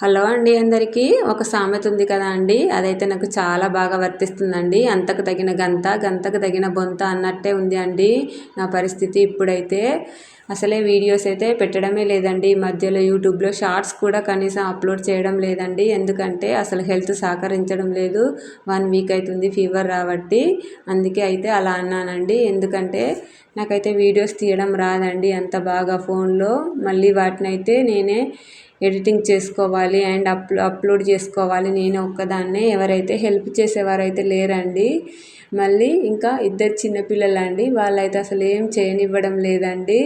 Hello అండి అందరికీ. ఒక సామెత ఉంది కదా అండి. అదైతే నాకు చాలా బాగా వర్తిస్తుందండి. అంతకు తగిన గంత గంతకు తగిన బొంత అన్నట్టే ఉంది అండి నా పరిస్థితి ఇప్పుడైతే. అసలే వీడియోస్ అయితే పెట్టడమే లేదండి. ఈ మధ్యలో యూట్యూబ్లో షార్ట్స్ కూడా కనీసం అప్లోడ్ చేయడం లేదండి. ఎందుకంటే అసలు హెల్త్ సహకరించడం లేదు. వన్ వీక్ అవుతుంది ఫీవర్ రాబట్టి. అందుకే అయితే అలా అన్నానండి. ఎందుకంటే నాకైతే వీడియోస్ తీయడం రాదండి అంత బాగా ఫోన్లో. మళ్ళీ వాటిని అయితే నేనే ఎడిటింగ్ చేసుకోవాలి అండ్ అప్లో అప్లోడ్ చేసుకోవాలి. నేను ఒక్కదాన్నే ఎవరైతే హెల్ప్ చేసేవారు అయితే లేరండి. మళ్ళీ ఇంకా ఇద్దరు చిన్నపిల్లలండి వాళ్ళైతే అసలు ఏం చేయనివ్వడం లేదండి.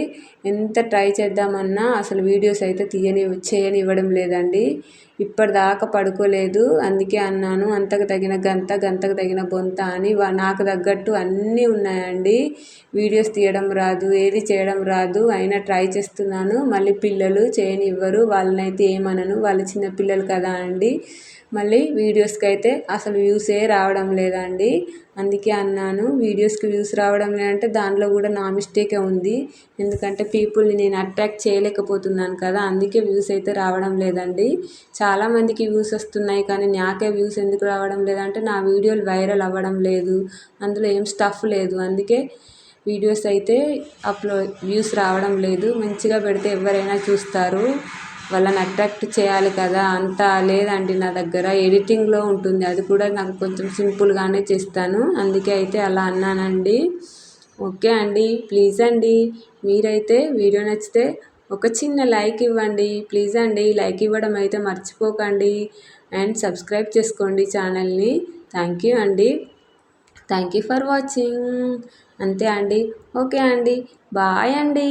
ఎంత ట్రై చేద్దామన్నా అసలు వీడియోస్ అయితే తీయని చేయనివ్వడం లేదండి. ఇప్పటిదాకా పడుకోలేదు. అందుకే అన్నాను అంతకు తగిన గంత గంతకు తగిన బొంత అని నాకు తగ్గట్టు అన్నీ ఉన్నాయండి. వీడియోస్ తీయడం రాదు ఏది చేయడం రాదు. అయినా ట్రై చేస్తున్నాను. మళ్ళీ పిల్లలు చేయనివ్వరు వాళ్ళని అయితే ఏమనను. వాళ్ళు చిన్న పిల్లలు కదా అండి. మళ్ళీ వీడియోస్కి అయితే అసలు వ్యూసే రావడం లేదండి. అందుకే అన్నాను వీడియోస్కి వ్యూస్ రావడం లేదంటే దానిలో కూడా నా మిస్టేకే ఉంది. ఎందుకంటే పీపుల్ని నేను అట్రాక్ట్ చేయలేకపోతున్నాను కదా అందుకే వ్యూస్ అయితే రావడం లేదండి. చాలామందికి వ్యూస్ వస్తున్నాయి కానీ నాకే వ్యూస్ ఎందుకు రావడం లేదంటే నా వీడియోలు వైరల్ అవ్వడం లేదు. అందులో ఏం స్టఫ్ లేదు. అందుకే వీడియోస్ అయితే అప్లోడ్ వ్యూస్ రావడం లేదు. మంచిగా పెడితే ఎవరైనా చూస్తారు. వాళ్ళని అట్రాక్ట్ చేయాలి కదా అంత లేదండి నా దగ్గర ఎడిటింగ్లో ఉంటుంది అది కూడా నాకు కొంచెం సింపుల్గానే చేస్తాను అందుకే అయితే అలా అన్నానండి. ఓకే అండి ప్లీజ్ అండి మీరైతే వీడియో నచ్చితే ఒక చిన్న లైక్ ఇవ్వండి ప్లీజ్ అండి లైక్ ఇవ్వడం అయితే మర్చిపోకండి అండ్ సబ్స్క్రైబ్ చేసుకోండి ఛానల్ని. థ్యాంక్ యూ అండి థ్యాంక్ యూ ఫర్ వాచింగ్ అంతే అండి ఓకే అండి బాయ్ అండి.